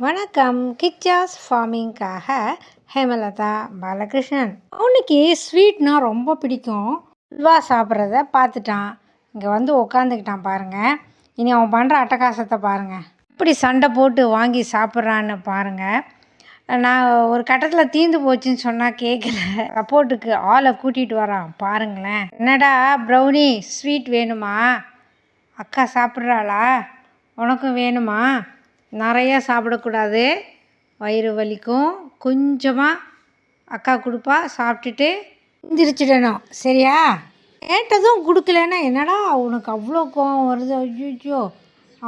வணக்கம். கிச்சாஸ் ஃபார்மிங்காக ஹேமலதா பாலகிருஷ்ணன். அவனுக்கு ஸ்வீட்னா ரொம்ப பிடிக்கும். அல்வா சாப்பிட்றத பார்த்துட்டான். இங்கே வந்து உக்காந்துக்கிட்டான் பாருங்கள் இனி அவன் பண்ணுற அட்டகாசத்தை பாருங்கள் இப்படி சண்டை போட்டு வாங்கி சாப்பிட்றான்னு பாருங்கள் நான் ஒரு கட்டத்தில் தீந்து போச்சுன்னு சொன்னால் கேட்கல சப்போர்ட்டுக்கு ஆளை கூட்டிகிட்டு வரான். பாருங்களேன். என்னடா ப்ரௌனி ஸ்வீட் வேணுமா? அக்கா சாப்பிட்றாளா? உனக்கும் வேணுமா? நிறையா சாப்பிடக்கூடாது. வயிறு வலிக்கும். கொஞ்சமாக அக்கா கொடுப்பா சாப்பிட்டுட்டு எந்திரிச்சிடணும். சரியா? கேட்டதும் கொடுக்கலன்னா என்னடா உனக்கு அவ்வளோ கோவம் வருது? ஐயோ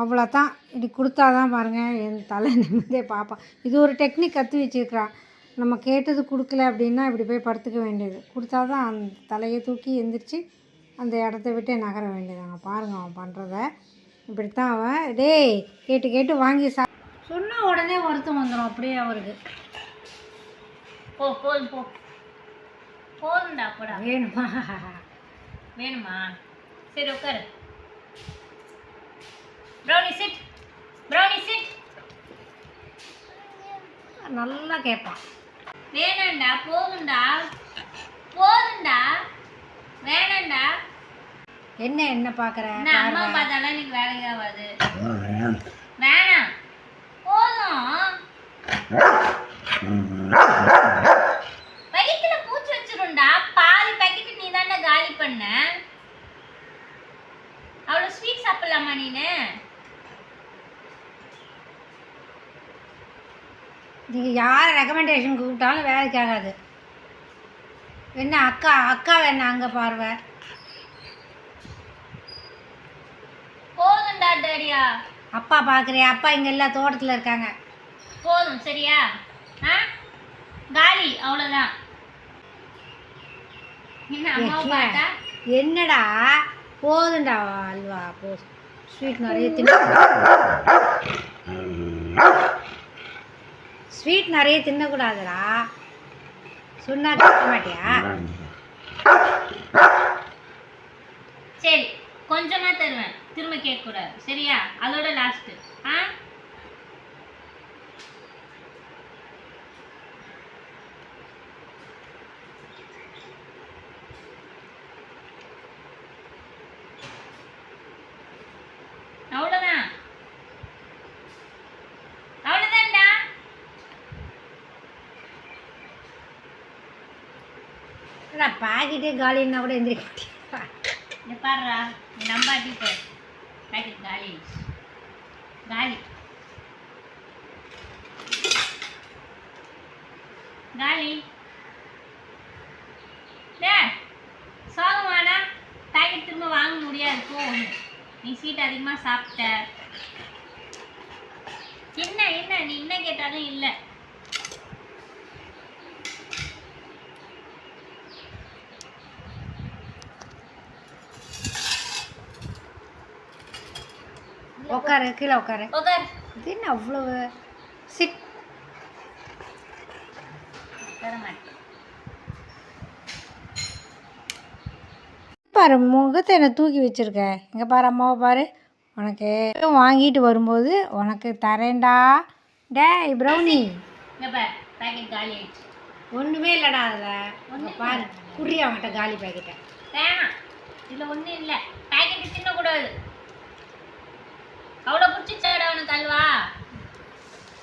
அவ்வளோதான். இப்படி கொடுத்தா தான் பாருங்கள் என் தலை நிமிந்தே பார்ப்பான் இது ஒரு டெக்னிக் கற்று வச்சுருக்கிறான் நம்ம கேட்டது கொடுக்கல அப்படின்னா இப்படி போய் படுத்துக்க வேண்டியது. கொடுத்தா தான் அந்த தலையை தூக்கி எந்திரிச்சு அந்த இடத்த விட்டு நகர வேண்டியதாங்க. பாருங்கள் அவன் பண்ணுறத இப்படித்தான் அவன். டேய் கேட்டு கேட்டு வாங்கி சா சொன்ன உடனே வருத்தம் வந்துடும் அப்படியே அவருக்கு. போ போதும் போ. போதும்டா போடா. வேணுமா? வேணுமா? சரி உட்காரு. ப்ரௌனி சிட் ப்ரௌனி சிட் நல்லா கேட்பான். வேணாம்டா போகும்டா போதும்டா வேணாம்டா என்ன என்ன பார்க்குற? என்ன அம்மா பார்த்தாலும் எனக்கு வேலைக்கு ஆகாது. வேணாம். போதும். வயிற்றுல பூச்சி வச்சிரும்டா. பாதி பாக்கெட் நீ தானே காலி பண்ண. அவ்வளோ ஸ்வீட் சாப்பிடலாமா நீனு? நீங்கள் யாரை ரெக்கமெண்டேஷன் கூப்பிட்டாலும் வேலைக்கு ஆகாது. என்ன அக்கா அக்கா என்ன அங்கே பார்வை? போதும்டா டேடியா அப்பா பார்க்குறியா அப்பா இங்கே எல்லாம் தோட்டத்தில் இருக்காங்க. போதும் சரியா? ஆ? காலி அவ்வளோதான் என்ன அம்மாவை? பார்த்தா? என்னடா? போதுண்டா அல்வா போ ஸ்வீட் நிறைய தின்ன ஸ்வீட் நிறைய தின்னக்கூடாதுடா. சொன்னா கேட்க மாட்டியா? சரி கொஞ்சமா தருவேன். திரும்ப கேட்கக்கூடாது. சரியா? அதோட லாஸ்ட்டு ஆ? என்னடா பாக்கெட்டே காலின்னா கூட எந்திரிக்க பாருடா நீ நம்பாட்டி பாரு ప్యాకెట్ காலி గాలి காலி காலி டே சோகமானா? பேக்கெட் திரும்ப வாங்க முடியாது போ. நீ ஸ்வீட் அதிகமாக சாப்பிட்ட. என்ன என்ன? நீ என்ன கேட்டாலும் இல்லை. உட்காரு கீழே உட்காரு உட்கார் இது என்ன அவ்வளவு? சிட். பாரு முகத்தை என்ன தூக்கி வச்சிருக்க இங்கே பாரு அம்மாவை பாரு. உனக்கு வாங்கிட்டு வரும்போது உனக்கு தரேன்டா. டேய் ப்ரௌனி இங்க பார் பேக்கெட் காலி ஆயிடுச்சு. ஒன்றுமே இல்லைடா அதில். ஒன்று பாரு குடி அவன்கிட்ட காலி பாக்கெட்டை வேணாம். இதில் ஒன்றும் இல்லை. பேக்கெட்டு தின்னக்கூடாது அவ்வளோ பிடிச்சிச்சாடா உனக்கு அல்வா?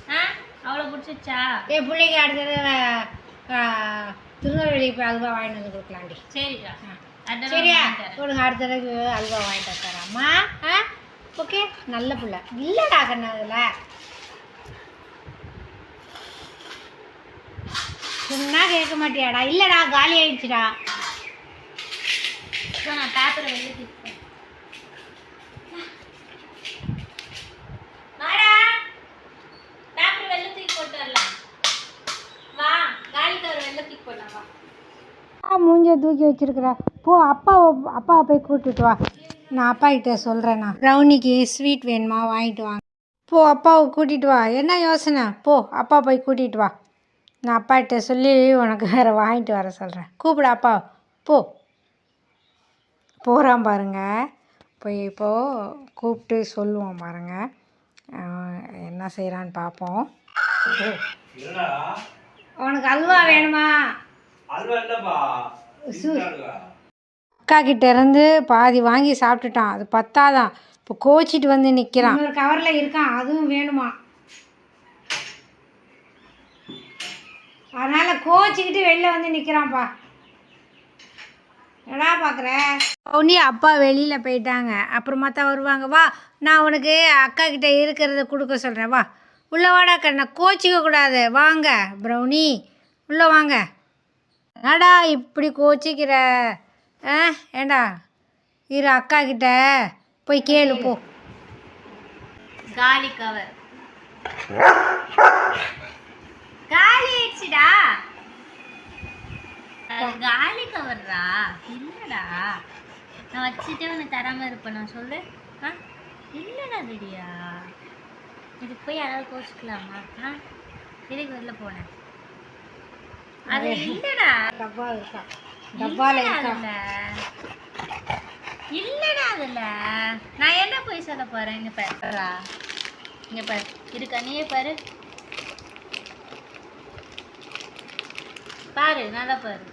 ஆ? அவ்வளோ பிடிச்சிச்சா? ஏ பிள்ளைக்கு அடுத்தது திருநெல்வேலி போய் அல்வா வாங்கிட்டு வந்து கொடுக்கலாண்டி. அதெல்லாம் சரியா? தரேன். கொடுங்க அடுத்த தடவை அல்வா வாங்கிட்டு தரேம்மா ஆ? ஓகே நல்ல பிள்ளை. இல்லைடா கண்ணு அதில். சொன்னா கேட்க மாட்டியாடா. இல்லைடா காலி ஆயிடுச்சுடா. நான் பேப்பரை வெளியே தூக்கிட்டேன் வாடா பேப்பர் வெளில தூக்கி போட்டு வரலாம் வா காலி கவர் வெளில தூக்கி போடலாம் வா மூஞ்ச தூக்கி வச்சிருக்கிறா. போ அப்பாவை அப்பாவை போய் கூட்டிட்டு வா. நான் அப்பா கிட்ட சொல்கிறேன் நான் ப்ரௌனிக்கு ஸ்வீட் வேணுமா வாங்கிட்டு வாங்க. போ அப்பாவை கூட்டிகிட்டு வா. என்ன யோசனை? போ அப்பா போய் கூட்டிகிட்டு வா. நான் அப்பா கிட்ட சொல்லி உனக்கு வேறு வாங்கிட்டு வர சொல்கிறேன் கூப்பிடு அப்பா. போ. போகிறான் பாருங்க. போய் இப்போது கூப்பிட்டு சொல்லுவோம் பாருங்க. அவன் என்ன செய்கிறான்னு பார்ப்போம் உனக்கு அல்வா வேணுமா? அல்வா இல்லப்பா. அக்கா கிட்ட இருந்து பாதி வாங்கி சாப்பிட்டுட்டான். அது பத்தாதான் இப்போ கோச்சிட்டு வந்து நிற்கிறான் ஒரு கவரில் இருக்கான். அதுவும் வேணுமா? அதனால் கோச்சிக்கிட்டு வெளில வந்து நிற்கிறான்ப்பா என்னடா பார்க்குற ஒன்னி அப்பா வெளியில் போயிட்டாங்க. அப்புறமா தான் வருவாங்க. வா நான் உனக்கு அக்கா கிட்ட இருக்கிறத கொடுக்க சொல்கிறேன் வா. உள்ளே வாடா கண்ணா கோச்சிக்க கூடாது. வாங்க ப்ரௌனி. உள்ளே வாங்க. என்னடா இப்படி கோச்சிக்கிற? ஆ ஏண்டா? இரு அக்கா கிட்ட போய் கேளு போ. காலி கவர். காலி ஆயிடுச்சுடா. அது காலி கவர்ரா? இல்லடா. நான் வச்சுட்டு உனக்கு தராம இருப்பேன் நான் சொல்லு. ஆ? இல்லடா திடியா இதுக்கு போய் யாராவது கோச்சிக்கலாமா? ஆ? இதுக்கு வெளில போனேன் அது இல்லடா. டப்பா இருக்கா இல்லடா இருக்கா அதுல. இல்லடா அதுல. நான் என்ன போய் சொல்ல போறேன்? இங்க பாருடா இங்க பாரு. இருக்கா? நீயே பாரு. பாரு நல்லா பாரு.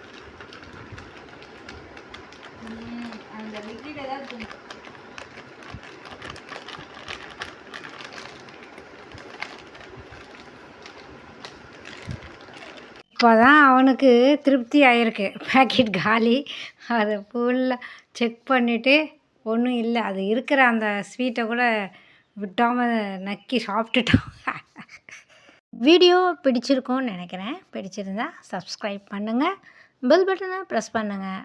அந்த லிக்விட் ஏதாவது இப்போ தான் அவனுக்கு திருப்தி ஆகிருக்கு பேக்கெட் காலி. அதை ஃபுல்லாக செக் பண்ணிவிட்டு ஒன்றும் இல்லை. அது இருக்கிற அந்த ஸ்வீட்டை கூட விட்டாமல் நக்கி சாப்பிட்டுட்டோம் வீடியோ பிடிச்சிருக்கோன்னு நினைக்கிறேன். பிடிச்சிருந்தா சப்ஸ்கிரைப் பண்ணுங்கள் பெல் பட்டனை ப்ரெஸ் பண்ணுங்கள்